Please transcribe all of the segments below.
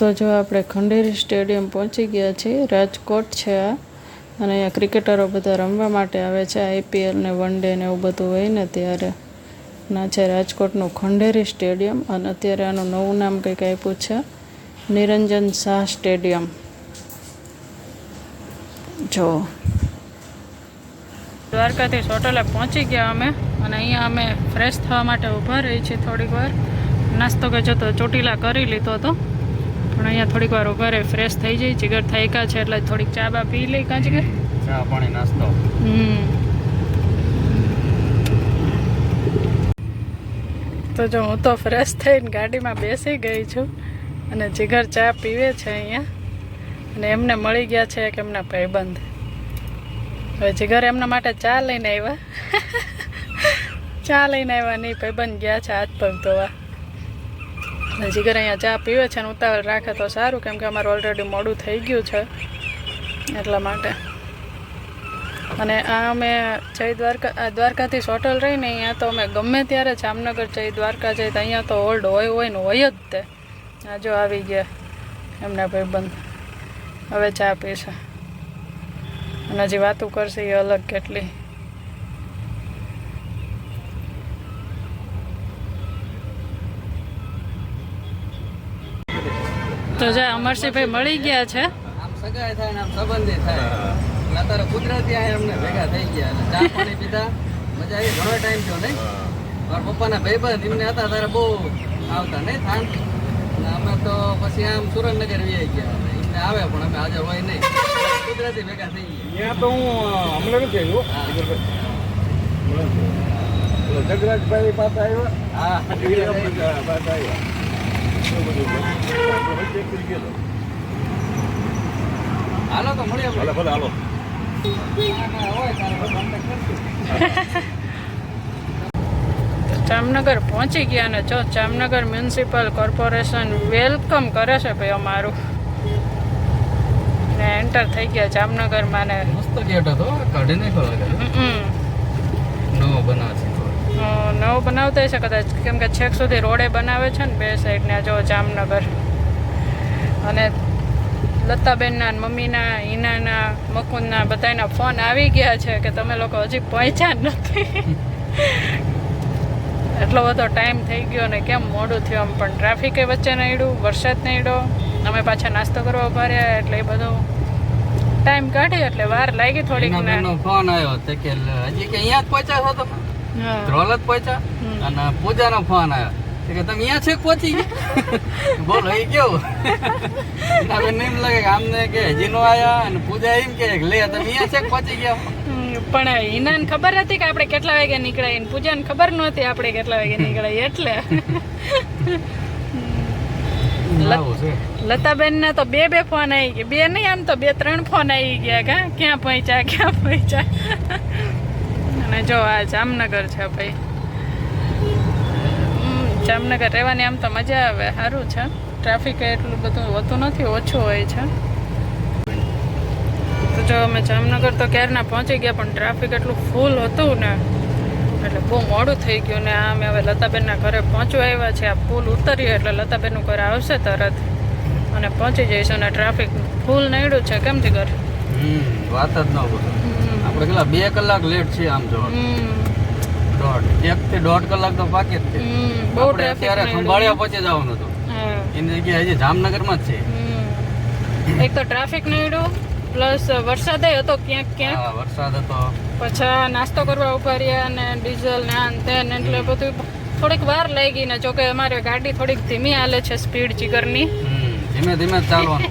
તો જો આપણે ખંડેરી સ્ટેડિયમ પહોંચી ગયા છીએ, રાજકોટ છે આ. અને અહીંયા ક્રિકેટરો બધા રમવા માટે આવે છે આઈપીએલ ને વન ડે ને એવું બધું હોય ને ત્યારે. ના, છે રાજકોટનું ખંડેરી સ્ટેડિયમ અને અત્યારે આનું નવું નામ કંઈક આપ્યું છે, નિરંજન શાહ સ્ટેડિયમ. જો. દ્વારકાથી હોટલે પહોંચી ગયા અમે અને અહીંયા અમે ફ્રેશ થવા માટે ઊભા રહી છીએ થોડીક વાર. નાસ્તો કે જતો ચોટીલા કરી લીધો હતો. પણ અહીંયા થોડીક વાર ઊભા રહે ફ્રેશ થઈ જઈ જીગર થાયકા છે એટલે થોડીક ચા બા પી લઈ કાં જીગર ચા પાણી નાસ્તો. હમ. તો જો હું તો ફ્રેશ થઈને ગાડીમાં બેસી ગઈ છું અને જીગર ચા પીવે છે અહીંયા. અને એમને મળી ગયા છે એક એમના ભાઈબંધ. હવે જીગર એમના માટે ચા લઈને આવ્યા. ચા લઈને આવ્યા નહીં ભાઈબંધ ગયા છે હાથ પગ ધોવા. જીગર અહીંયા ચા પીવે છે અને ઉતાવળ રાખે તો સારું, કેમ કે અમારું ઓલરેડી મોડું થઈ ગયું છે એટલા માટે. અને આ અમે જય દ્વારકા દ્વારકાથી હોટલ રહીને અહીંયા તો અમે ગમે ત્યારે જામનગર જઈ દ્વારકા જઈ તો અહીંયા તો ઓલ્ડ હોય હોય ને હોય જ તે. આ જો આવી ગયા એમના ભાઈબંધ. હવે ચા પીશે. અને હજી વાતું કરશે એ અલગ કેટલી. તો જે અમરસિંહભાઈ મળી ગયા છે. આમ સગાઈ થાય ને આમ સંબંધી થાય. અત્યારે કુદરતી આ અમને ભેગા થઈ ગયા અને ચા પાણી પીધા. મજા આવી. ઘણો ટાઈમ થયો નહીં. મારા પપ્પાના ભાઈબંધ એમને હતા ત્યારે બહુ આવતા નહીં થાન. અને અમે તો પછી આમ સુરેન્દ્રનગર વી ગયા એમને આવે પણ અમે હાજર હોય નહીં. કુદરતી ભેગા થઈ ગયા. ત્યાં તો હું અમને નથી આવ્યો. જગરાજભાઈ પાસે આવ્યા. હા. પાસે આવ્યા. હાલો તો મળીએ ભલે ભલે હાલો. હોય તારે contact કરશું. જામનગર પહોંચી ગયા અને જો જામનગર મ્યુનિસિપલ કોર્પોરેશન વેલકમ કરે છે ભાઈ અમારું. ને એન્ટર થઈ ગયા જામનગરમાં ને. મસ્ત ગેટ હતો કાઢી નહીં ખોલા હમ. નવો બનાવશે અ, નવો બનાવતા છે કદાચ કેમ કે છેક સુધી રોડે બનાવે છે ને બે સાઈડને જો જામનગર. અને લતાબેનના મમ્મીના હિનાના મકુંદના બધાના ફોન આવી ગયા છે કે તમે લોકો હજી પહોંચ્યા જ નથી. એટલો બધો ટાઈમ થઈ ગયો ને કેમ મોડું થયું આમ પણ ટ્રાફિકે વચ્ચે નડ્યું વરસાદ નડ્યો. અમે પાછા નાસ્તો કરવા ઊભા રહ્યા એટલે એ બધો ટાઈમ કાઢી એટલે વાર લાગી થોડીક ફોન આવ્યો કે હજી કે અહીંયા જ પહોંચ્યા છો તમે? હા. પહોંચ્યા અને પૂજાનો ફોન આવ્યો કે તમે અહીંયા છેક પહોંચી ગયા? બોલો એ કેવું? બેન એમ લાગે કે આમને કે હજી નો આયા અને પૂજા એમ કે લે તમે અહીંયા છેક પહોંચી ગયા? પણ હિનાને ખબર હતી કે આપણે કેટલા વાગે નીકળાય? ને પૂજાને ખબર નહોતી આપણે કેટલા વાગે નીકળાય એટલે. લતાબેન છે. તો બે બે ફોન આવી ગયા. બે નહીં આમ તો બે ત્રણ ફોન આવી ગયા કા? ક્યાં પહોંચ્યા ક્યાં પહોંચ્યા? અને જો આ જામનગર છે ભાઈ. જામનગર રહેવાની આમ તો મજા આવે, સારું છે. ટ્રાફિક એટલું બધું હોતું નથી, ઓછું હોય છે. તો જો અમે જામનગર તો ક્યારના પહોંચી ગયા, પણ ટ્રાફિક એટલું ફૂલ હતું ને. એટલે બહુ મોડું થઈ ગયું ને આ હવે લતાબેનના ઘરે પહોંચવા આવ્યા છે આ પુલ ઉતરીએ એટલે લતાબેનનું ઘર આવશે તરત. અને પહોંચી જઈશું અને ટ્રાફિક ફૂલ નડ્યું છે. કેમ થી ઘર? વાત જ ન પૂછો આપણે કેટલા બે કલાક લેટ છે આમ જો દોઢ એક થી દોઢ કલાક તો બાકી જ છે. બહુ આપણે ટ્રાફિક અત્યારે ખંભાળિયા પહોંચી જવાનું હતું. એની જગ્યાએ હજી જામનગરમાં જ છે. એક તો ટ્રાફિક નડ્યો પ્લસ વરસાદ હતો ક્યાંક ક્યાંક. હા વરસાદ હતો. પછી નાસ્તો કરવા ઊભા રહ્યા અને ડીઝલ ને આન તેન એટલે બધું થોડીક વાર લાગી ને જોકે અમારે ગાડી થોડીક ધીમી હાલે છે સ્પીડ જીગરની. ધીમે ધીમે ચાલવાનું.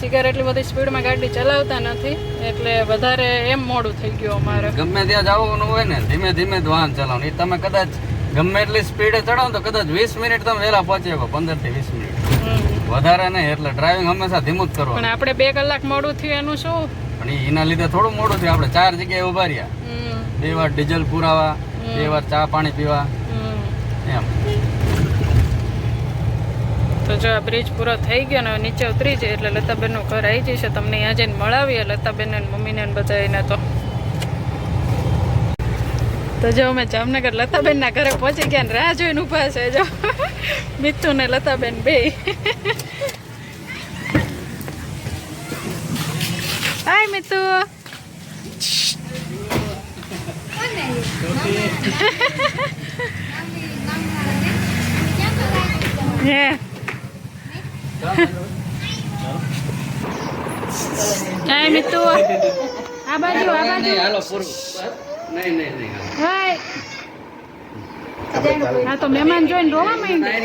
જીગર એટલી બધી સ્પીડમાં ગાડી ચલાવતા નથી એટલે વધારે એમ મોડું થઈ ગયું અમારે. ગમે ત્યાં જવાનું હોય ને ધીમે ધીમે જ વાહન ચલાવવાનું. એ તમે કદાચ ગમે એટલી સ્પીડે ચડાવો તો કદાચ વીસ મિનિટ તમે વહેલા પહોંચી શકો પંદરથી વીસ મિનિટ. વધારે નહીં એટલે ડ્રાઇવિંગ હંમેશા ધીમું જ પણ આપણે બે કલાક મોડું થયું એનું શું? પણ એના લીધે થોડું મોડું થયું આપણે ચાર જગ્યાએ ઊભા રહ્યા. બે વાર ડીઝલ પુરાવા બે વાર ચા પાણી પીવા. એમ. તો જો આ બ્રિજ પૂરો થઈ ગયો ને નીચે ઉતરી જાય એટલે લતાબેનનું ઘર આવી જશે. તમને અહીંયા જઈને મળાવીએ લતાબેનને મમ્મીને બધા એને તો. તો જો અમે જામનગર લતાબેનના ઘરે પહોંચી ગયા ને રાહ જોઈને ઊભા છે જો. મિત્તુ ને લતાબેન બે. હાય મિત્તુ Yeah. હે હાય મિતુ આ બાજુ આ બાજુ. હાલો પૂરું. નહીં નહીં નહીં હાય. હા તો મહેમાન જોઈને રોવા નહીં નહીં.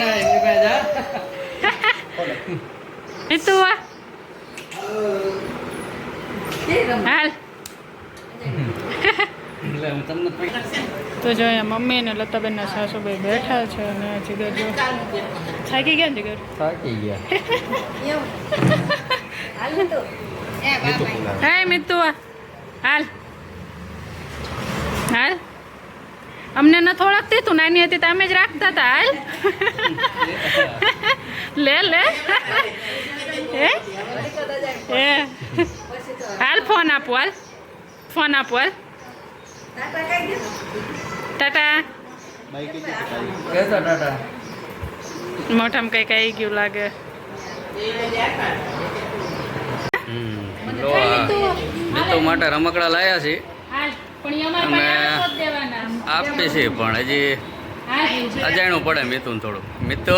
મિતુ આ. હાલ. તમને પૈસા તો જો અહીંયા મમ્મી અને લતાબેનના સાસુભાઈ બેઠા છે અને જીગર જો થાકી ગયા ને જીગર થાકી ગયા. હાય મિતુ આ હાલ. હાલ. અમને ન ઓળખતી તું નાની હતી તો અમે જ રાખતા હતા હાલ. લે લે. હે? હે. હાલ ફોન આપો હાલ. ફોન આપો હાલ. ટાટા. મોઢામાં કંઈક આવી ગયું લાગે. માટે રમકડા લાયા છે. દેવાના આપીએ છીએ પણ હજી અજાણું પડે મિતુન થોડું મિતુ.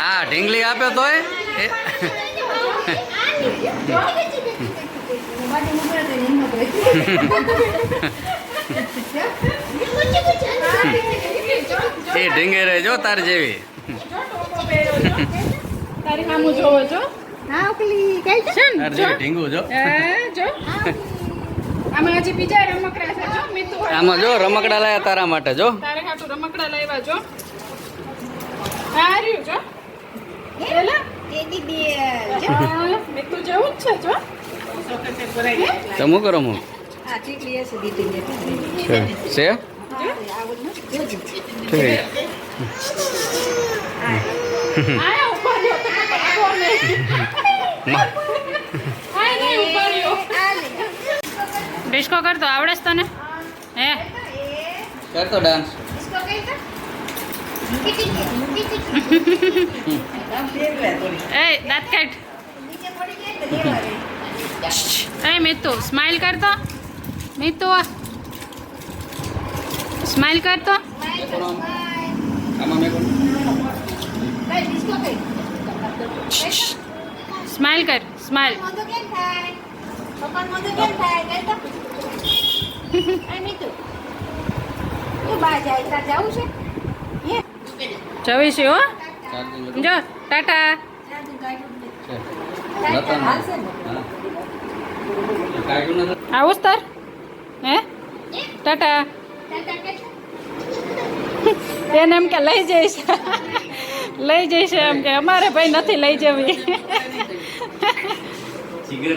હા, ઢીંગલી આપ્યો તોય? એ એ ઢીંગે રહે જો તાર જેવી. તારી જોવો છો છે? ને તાર જો? જેવી ઢીંગું જો. જો? આમાં હજી બીજા રમકડા છે જો મિતુ આમાં જો રમકડા લાયા તારા માટે જો. તારે હાટુ રમકડા લાવ્યા જો. આ રહ્યું જો. એલા હા, છે. છે? છે તમે નહીં ઊભા રહ્યો. ડિસ્કો કરતો આવડે છે તને? હે? કરતો ડાન્સ એ દાંત કાઢ એ મિતુ સ્માઈલ કરતો મિતુ સ્માઈલ કરતો આમાં મેં કોણ સ્માઈલ કર સ્માઈલ જવીશી હો. જો ટાટા. આવું જ તાર હે. ટાટા. એને એમ કે લઈ જઈશ. લઈ જઈશ એમ કે. અમારે ભાઈ નથી લઈ જવી. જીગર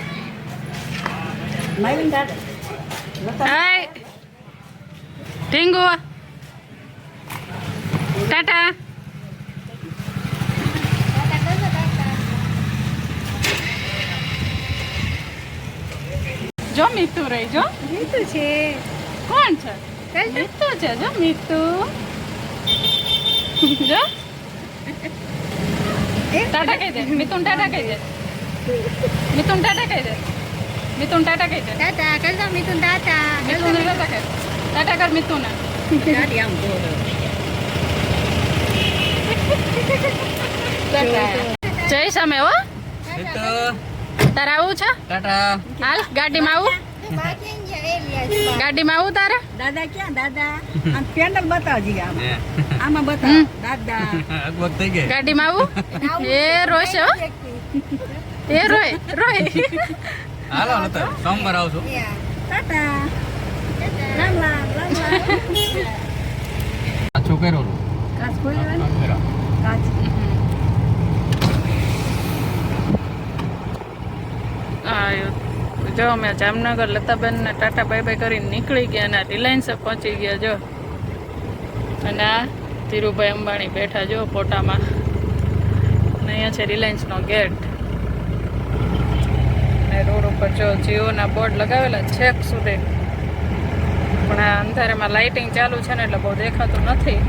હાય. ઢીંગુ. ટાટા. જો મીતુ રહી જો. મીતુ છે. કોણ છે? મીતુ છે જો મીતુ. જો. ટાટા કહી દે. મિથુન ટાટા કહી દે. મિથુન ટાટા કહી દે. મિતુન ટાટા કહી દે ટાટા કરતા મિથુન ટાટા મિતુન ટાટા કર ટાટા કર મિતુન જય સામે હો તારા તારે આવું છે ટાટા હાલ ગાડીમાં આવું ગાડીમાં આવું તારે દાદા ક્યાં દાદા આમ પેન્ડલ બતાવજી આમ હે આમાં બતાવ દાદા અગવત થઈ ગઈ ગાડીમાં આવું એ રોય છે એ રોય રોય હાલો નતર સોમવાર આવજો. કાચો કર્યો જો અમે જામનગર લતાબેનને ટાટા બાય બાય કરીને નીકળી ગયા અને રિલાયન્સ પહોંચી ગયા જો. અને આ ધીરુભાઈ અંબાણી બેઠા જો ફોટામાં અને અહીંયા છે રિલાયન્સનો ગેટ. અને રોડ ઉપર જો જીઓના બોર્ડ લગાવેલા છેક સુધી. પણ આ અંધારામાં લાઇટિંગ ચાલુ છે ને એટલે બહુ દેખાતું નથી.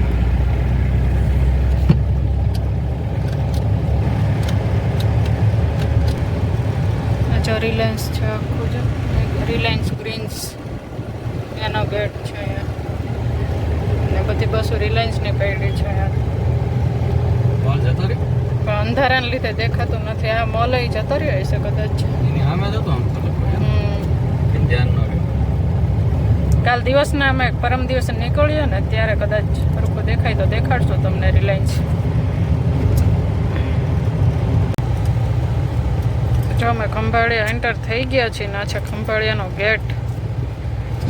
જો રિલાયન્સ છે આખું જો. રિલાયન્સ ગ્રીન્સ એનો ગેટ છે ને બધી બસો રિલાયન્સની પૈડી છે પણ અંધારાને લીધે દેખાતું નથી. આ મોલ જતો રહ્યો હશે કદાચ. કાલ દિવસના અમે પરમ દિવસે નીકળ્યો ને ત્યારે કદાચ રૂપો દેખાય તો દેખાડશો તમને રિલાયન્સ. જો અમે ખંભાળિયા એન્ટર થઈ ગયા છીએ ના છે ખંભાળિયાનો ગેટ.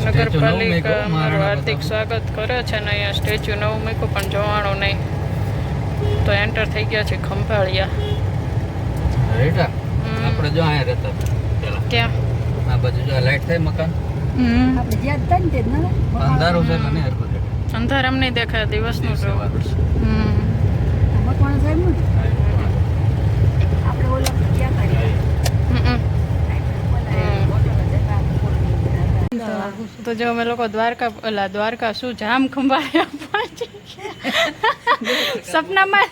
નગરપાલિકા મારું હાર્દિક સ્વાગત કરે છે ને અહીંયા સ્ટેચ્યુ નવું મૂક્યું પણ જોવાનું નહીં. તો એન્ટર થઈ ગયા છે ખંભાળિયા. આપણે જો અહીંયા રહેતા હતા પેલા ક્યાં આ બાજુ જો લાઈટ થાય મકાન હમ આપણે જ્યાં હતા ને તે જ ન અંધારું છે એટલે નહીં હરખું દેખાય. અંધારામ નહીં દેખાય દિવસનું દિવસે જોવું વાદળ છે. હમ મકવાણા સાહેબનું આપણે ઓલા ગયા હતા હમ. ઓલા તો જો અમે લોકો દ્વારકા ઓલા દ્વારકા શું જામ ખંભાળ્યા પહોંચી ગયા. સપનામાં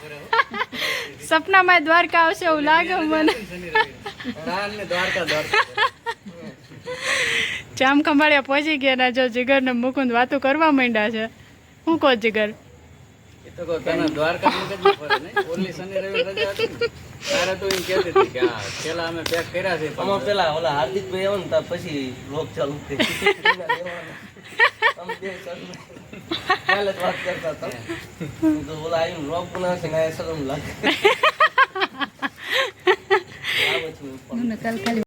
સપનામાં દ્વારકા આવશે એવું લાગે મને જામ ખંભાળિયા પહોંચી ગયા ને જો જીગર ને મુકુંદ વાતો કરવા માંડ્યા છે. હું કહો જીગર? ઓલી શનિ રવિ રજા હતી ને, તારે તો એમ કહેતી હતી કે આ પેલા અમે પેક કર્યા છે પણ આમાં પેલા ઓલા હાર્દિકભાઈ આવે ને ત્યાર પછી રોગ બનાવશે થઈ અમે બે સરને પહેલે જ વાત કરતા હતા હું તો ઓલા આવીને રોગ બનાવશે ને આ શરમ લાગે આ